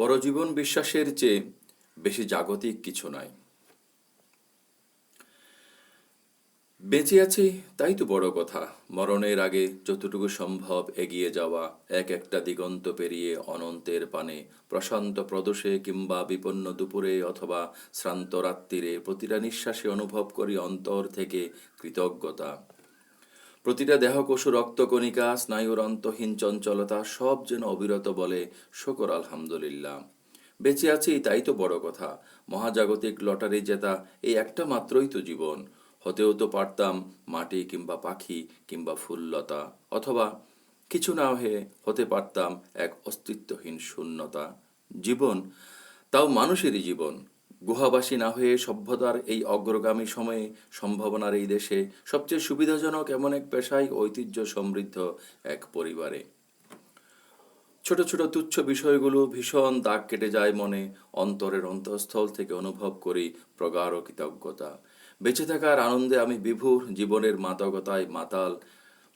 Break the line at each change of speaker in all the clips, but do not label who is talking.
পরজীবন বিশ্বাসের চেয়ে বেশি জাগতিক কিছু নাই। বেঁচে আছি, তাই তো বড় কথা। মরণের আগে যতটুকু সম্ভব এগিয়ে যাওয়া, এক একটা দিগন্ত পেরিয়ে অনন্তের পানে, প্রশান্ত প্রদোষে কিংবা বিপন্ন দুপুরে অথবা শ্রান্ত রাত্রিরে প্রতিটা নিঃশ্বাসে অনুভব করি অন্তর থেকে কৃতজ্ঞতা। প্রতিটা দেহকোষ রক্তকণিকা স্নায়ুর অন্তহীন চঞ্চলতা সব যেন অবিরত বলে, শকর, আলহামদুলিল্লাহ। বেঁচে আছি, তাই তো বড় কথা। মহাজাগতিক লটারি জেতা এই একটা মাত্রই তো জীবন। হতেও তো পারতাম মাটি কিংবা পাখি কিংবা ফুললতা অথবা কিছু না হয়ে হতে পারতাম এক অস্তিত্বহীন শূন্যতা। জীবন, তাও মানুষেরই জীবন। গুহাবাসী না হয়ে সভ্যতার এই অগ্রগামী সময়ে সম্ভাবনার এই দেশে সবচেয়ে সুবিধাজনক এমন এক পেশায় ঐতিহ্য সমৃদ্ধ এক পরিবারে। ছোট ছোট তুচ্ছ বিষয়গুলো ভীষণ দাগ কেটে যায় মনে, অন্তরের অন্তঃস্থল থেকে অনুভব করি প্রগাঢ় কৃতজ্ঞতা। বেঁচে থাকার আনন্দে আমি বিভুর, জীবনের মাদকতায় মাতাল,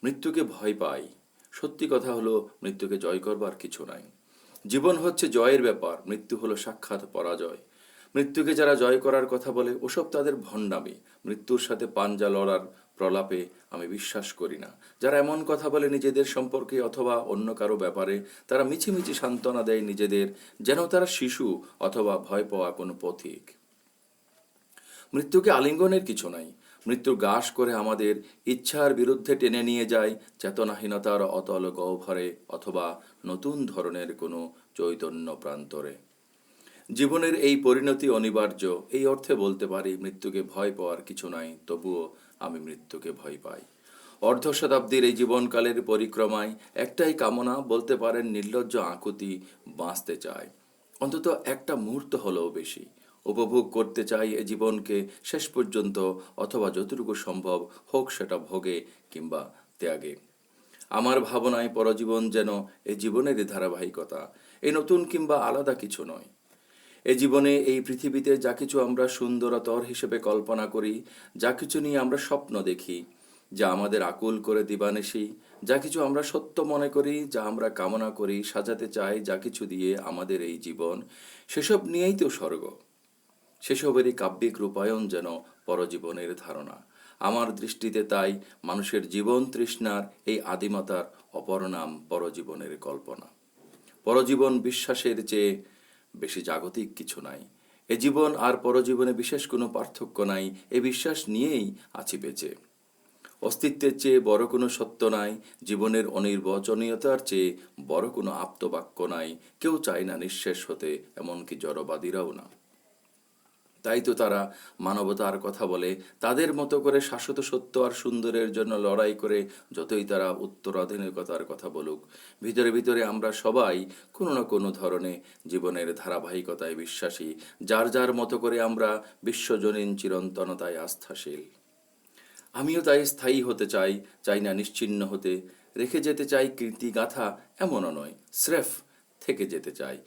মৃত্যুকে ভয় পাই। সত্যি কথা হলো, মৃত্যুকে জয় করবার কিছু নাই। জীবন হচ্ছে জয়ের ব্যাপার, মৃত্যু হলো সাক্ষাৎ পরাজয়। মৃত্যুকে যারা জয় করার কথা বলে, ওসব তাদের ভণ্ডামি। মৃত্যুর সাথে পাঞ্জা লড়ার প্রলাপে আমি বিশ্বাস করি না। যারা এমন কথা বলে নিজেদের সম্পর্কে অথবা অন্য কারও ব্যাপারে, তারা মিছিমিছি সান্ত্বনা দেয় নিজেদের, যেন তারা শিশু অথবা ভয় পাওয়া কোনো পথিক। মৃত্যুকে আলিঙ্গনের কিছু নাই। মৃত্যু গাস করে আমাদের ইচ্ছার বিরুদ্ধে টেনে নিয়ে যায়, চেতনাহীনতার অতল গহ্বরে অথবা নতুন ধরনের কোনো চৈতন্য প্রান্তরে। জীবনের এই পরিণতি অনিবার্য। এই অর্থে বলতে পারি, মৃত্যুকে ভয় পাওয়ার কিছু নাই, তবুও আমি মৃত্যুকে ভয় পাই। অর্ধ শতাব্দীর এই জীবনকালের পরিক্রমায় একটাই কামনা, বলতে পারেন নির্লজ্জ আকুতি বাঁচতে চায় অন্তত একটা মুহূর্ত হলেও বেশি। উপভোগ করতে চাই এ জীবনকে শেষ পর্যন্ত, অথবা যতটুকু সম্ভব হোক সেটা ভোগে কিংবা ত্যাগে। আমার ভাবনায় পরজীবন যেন এ জীবনের ধারাবাহিকতা এই নতুন কিংবা আলাদা কিছু নয়। এ জীবনে এই পৃথিবীতে যা কিছু আমরা সুন্দরতর হিসেবে কল্পনা করি, যা কিছু নিয়ে আমরা স্বপ্ন দেখি, যা আমাদের আকুল করে দিবানেশি, যা কিছু আমরা সত্য মনে করি, যা আমরা কামনা করি, সাজাতে চাই, যা কিছু দিয়ে আমাদের এই জীবন, সেসব নিয়েই তো স্বর্গ। সেসবেরই কাব্যিক রূপায়ণ যেন পরজীবনের ধারণা। আমার দৃষ্টিতে তাই মানুষের জীবন তৃষ্ণার এই আদিমাতার অপর নাম পরজীবনের কল্পনা। পরজীবন বিশ্বাসের চেয়ে বেশি জাগতিক কিছু নাই। এ জীবন আর পরজীবনে বিশেষ কোনো পার্থক্য নাই, এ বিশ্বাস নিয়েই আছি বেঁচে। অস্তিত্বের চেয়ে বড় কোনো সত্য নাই, জীবনের অনির্বচনীয়তার চেয়ে বড় কোনো আপ্তবাক্য নাই, কেউ চায় না নিঃশেষ হতে, এমনকি জড়বাদীরাও না। তাই তো তারা মানবতার কথা বলে। তাদের মতো করে শাশ্বত সত্য আর সুন্দরের জন্য লড়াই করে যতই তারা উত্তরাধুনিকতার কথা বলুক। ভিতরে ভিতরে আমরা সবাই কোনো না কোনো ধরনে জীবনের ধারাবাহিকতায় বিশ্বাসী, যার যার মতো করে আমরা বিশ্বজনীন চিরন্তনতায় আস্থাশীল। আমিও তাই স্থায়ী হতে চাই চাই না নিশ্চিন্ন হতে। রেখে যেতে চাই কীর্তিগাথা এমনও নয়, স্রেফ থেকে যেতে চাই।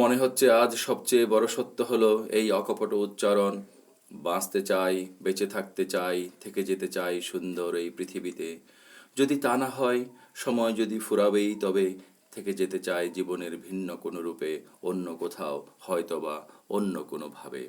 মনে হচ্ছে আজ সবচেয়ে বড় সত্য হলো এই অকপট উচ্চারণ। বাঁচতে চাই, বেঁচে থাকতে চাই, থেকে যেতে চাই সুন্দর এই পৃথিবীতে। যদি তা না হয়, সময় যদি ফুরাবেই তবে, থেকে যেতে চাই জীবনের ভিন্ন কোনো রূপে, অন্য কোথাও হয়তোবা অন্য কোনো ভাবে